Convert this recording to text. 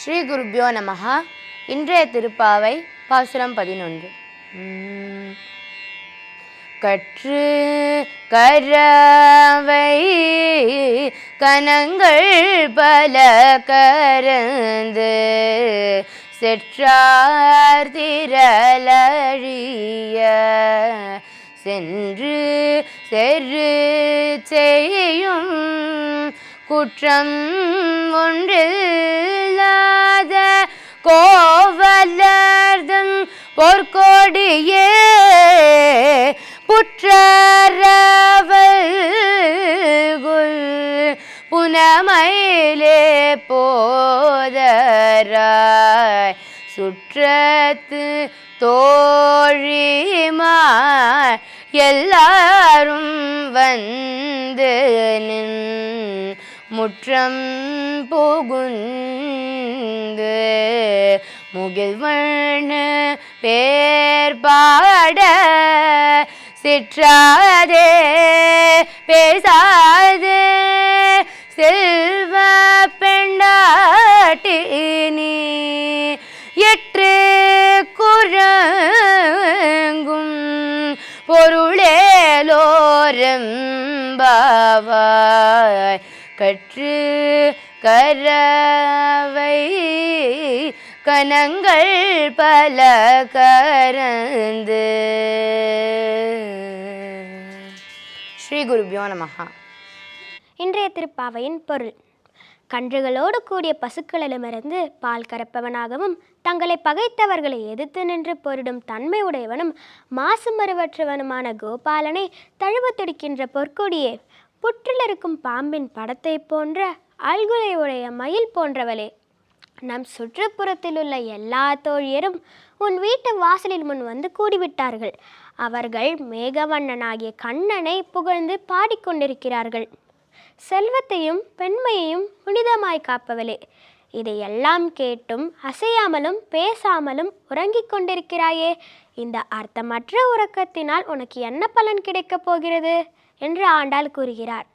ஸ்ரீ குருப்பியோ நமகா இன்றைய திருப்பாவை பாசுரம் பதினொன்று. கற்று கரவை கனங்கள் பல கரந்து செற்றார் திரளழிய சென்று செரு செய்யும் குற்றம் ஒன்றில்லாத கோவலர்தம் பொற்கொடியே புற்றரவல் புனமயிலே போதராய் சுற்றத்து தோழிமார் எல்லாரும் வந்து நின் முற்றம் புகுந்து முகில்வண் பேர்பாட சிற்றாதே பேசாதே. செல்வ பெண்டாட்டினி எற்று குரங்கும் பொருளேலோரம்பாவாய் கற்று கரவை கனங்கள் பல கரந்து ஸ்ரீ குருபியோ நமஹா. இன்றைய திருப்பாவையின் பொருள். கன்றுகளோடு கூடிய பசுக்களிடமிருந்து பால் கறப்பவனாகவும் தங்களை பகைத்தவர்களை எதிர்த்து நின்று பொருடும் தன்மை உடையவனும் மாசு மறுவற்றவனுமான கோபாலனை தழுவ துடிக்கின்ற பொற்கொடியே புற்றில் இருக்கும் பாம்பின் படத்தை போன்ற அல்குலை உடைய மயில் போன்றவளே. நம் சுற்றுப்புறத்தில் உள்ள எல்லா தோழியரும் உன் வீட்டு வாசலில் முன் வந்து கூடிவிட்டார்கள். அவர்கள் மேகவண்ணனாகிய கண்ணனை புகழ்ந்து பாடிக்கொண்டிருக்கிறார்கள். செல்வத்தையும் பெண்மையையும் புனிதமாய் காப்பவளே. இதையெல்லாம் கேட்டும் அசையாமலும் பேசாமலும் உறங்கிக் கொண்டிருக்கிறாயே. இந்த அர்த்தமற்ற உறக்கத்தினால் உனக்கு என்ன பலன் கிடைக்கப் போகிறது? என்று ஆண்டாள் கூறுகிறார்.